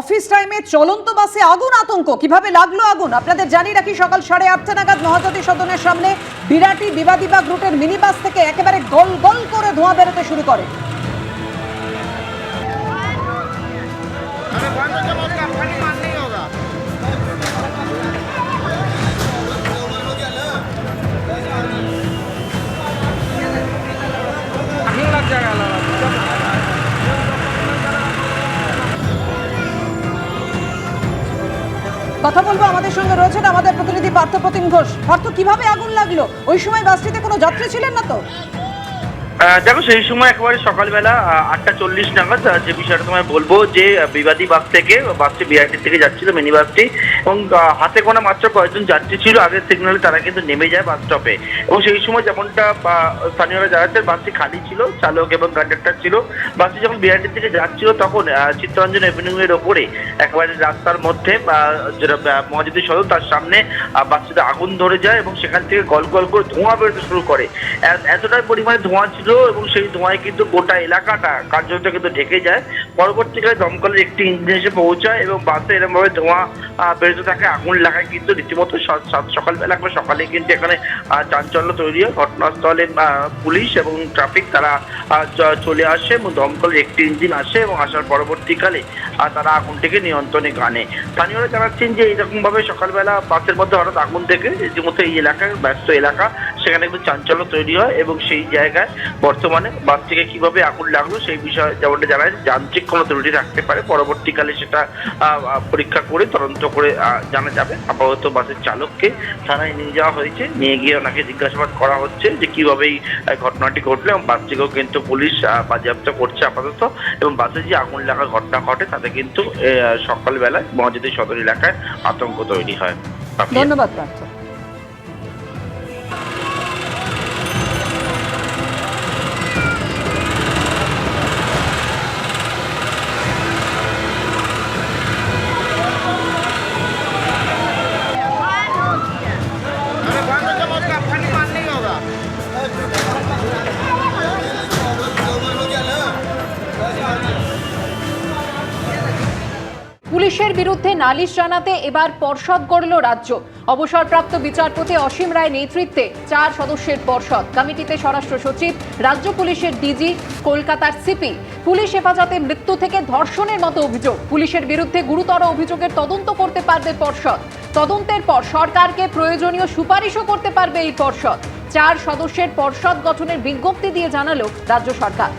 Office টাইমে চলন্ত বাসে আগুন, আতঙ্ক। কীভাবে লাগল আগুন? আপনাদের জানি রাখি, সকাল সাড়ে আটটা নাগাদ মহাজাতি সদনের সামনে বিরাটি বিবাদীবাগ রুটের মিনি বাস থেকে একেবারে গল গল করে ধোঁয়া বেরোতে শুরু করে কথা বলব আমাদের সঙ্গে রয়েছেন আমাদের প্রতিনিধি পার্থ প্রতিম ঘোষ। পার্থ, কীভাবে আগুন লাগল? ওই সময় বাসটিতে কোনো যাত্রী ছিলেন না তো? দেখো সেই সময় একেবারে সকালবেলা আটটা চল্লিশ নাগাদ যে বিষয়টা তোমায় বলব যে বিবাদী বাস থেকে বাসটি বিআরটি থেকে যাচ্ছিল মিনি বাসটি এবং হাতে গোনা মাত্র কয়েকজন যাত্রী ছিল আগের সিগনালে তারা কিন্তু নেমে যায় বাস স্টপে এবং সেই সময় যেমনটা স্থানীয়রা জানাচ্ছেন বাসটি খালি ছিল চালক এবং কন্ডাক্টর ছিল। বাসটি যখন বিআরটি থেকে যাচ্ছিল তখন চিত্তরঞ্জন এভিনিউ এর ওপরে একেবারে রাস্তার মধ্যে যেটা আহ, সদর তার সামনে বাসটিতে আগুন ধরে যায় এবং সেখান থেকে গল গল করে ধোঁয়া বেরোতে শুরু করে। এতটাই পরিমাণে ধোঁয়া ছিল এবং সেই ধোঁয়ায় কিন্তু গোটা এলাকাটা কার্যত কিন্তু ঢেকে যায়। পরবর্তীকালে দমকলের একটি ইঞ্জিন এসে পৌঁছায় এবং বাসে এরকমভাবে ধোঁয়া বেরোতে থাকে। আগুন লাগায় কিন্তু রীতিমতো সকালবেলা একবার সকালে কিন্তু এখানে চাঞ্চল্য তৈরি হয়। ঘটনাস্থলে পুলিশ এবং ট্রাফিক তারা চলে আসে এবং দমকলের একটি ইঞ্জিন আসে এবং আসার পরবর্তীকালে তারা আগুনটিকে নিয়ন্ত্রণে আনে স্থানীয়রা জানাচ্ছেন যে এইরকম ভাবে সকালবেলা বাসের মধ্যে হঠাৎ আগুন থেকে রীতিমতো এই এলাকায় ব্যস্ত এলাকা। সেখানে একটু চাঞ্চল্য তৈরি হয় এবং সেই জায়গায় বর্তমানে বাস থেকে কীভাবে আগুন লাগল সেই বিষয়ে যেমনটা জানা যায় যান্ত্রিক কোনো ত্রুটি থাকতে পারে। পরবর্তীকালে সেটা পরীক্ষা করে, তদন্ত করে জানা যাবে। আপাতত বাসের চালককে থানায় নিয়ে যাওয়া হয়েছে। নিয়ে গিয়ে ওনাকে জিজ্ঞাসাবাদ করা হচ্ছে যে কীভাবে এই ঘটনাটি ঘটলো এবং বাসটিকেও কিন্তু পুলিশ বাজেয়াপ্ত করছে আপাতত। এবং বাসে যে আগুন লাগার ঘটনা ঘটে, তাতে কিন্তু সকালবেলায় মহাজিতি সদর এলাকায় আতঙ্ক তৈরি হয়। ধন্যবাদ পুলিশের বিরুদ্ধে নালিশ জানাতে এবার পর্ষদ গড়ল রাজ্য। অবসরপ্রাপ্ত বিচারপতি অসীম রায় নেতৃত্বে চার সদস্যের পর্ষদ। কমিটিতে স্বরাষ্ট্র সচিব, রাজ্য পুলিশের ডিজি, কলকাতার সিপি। পুলিশ হেফাজতে মৃত্যু থেকে ধর্ষণের মতো অভিযোগ। পুলিশের বিরুদ্ধে গুরুতর অভিযোগের তদন্ত করতে পারবে পর্ষদ। তদন্তের পর সরকারকে প্রয়োজনীয় সুপারিশও করতে পারবে এই পর্ষদ। চার সদস্যের পর্ষদ গঠনের বিজ্ঞপ্তি দিয়ে জানালো রাজ্য সরকার।